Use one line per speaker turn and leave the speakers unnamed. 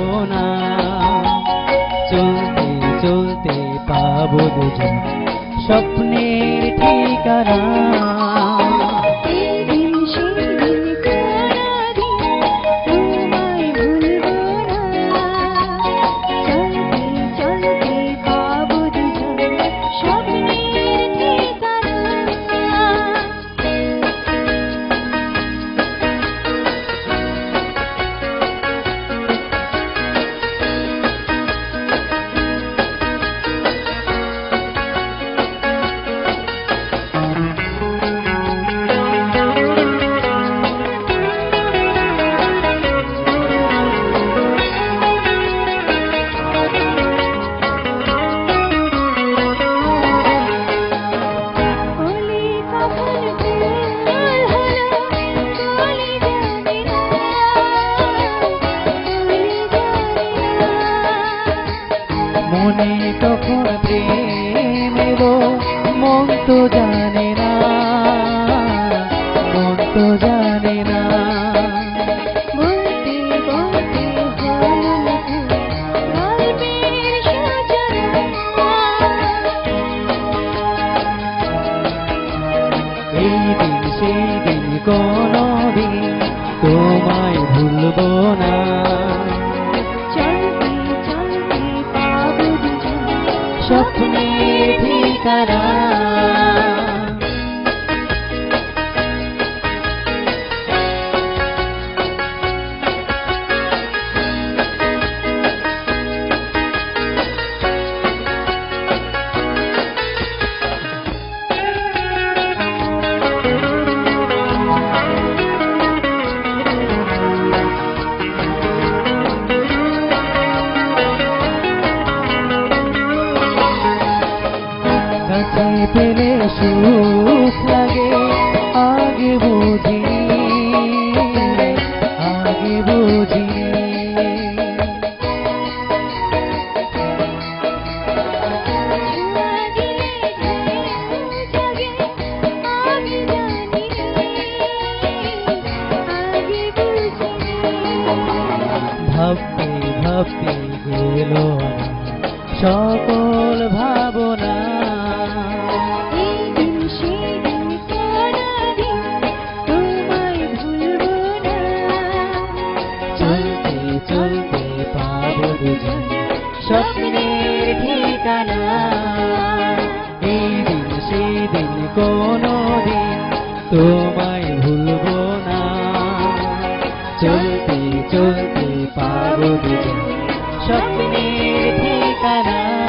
না। চলতে চলতে পাবো দুজন। স্বপ্নের ঠিকানা। তখন প্রেম এলো মন তো জানে না মন তো জানে না। এই দিন সেই দিন কোনো দিন তোমায় ভুলবো না। স্বপ্নের ঠিকানা কাছে পেলে সুখ লাগে। আগে বুঝি আগে বুঝি। ভাবতে ভাবতে গেল সকল ভাবনা স্বপ্নের ঠিকানা। এই দিন সেই দিন কোনো দিন তোমায় ভুলব না। চলতে চলতে পাবো দুজন স্বপ্নের ঠিকানা।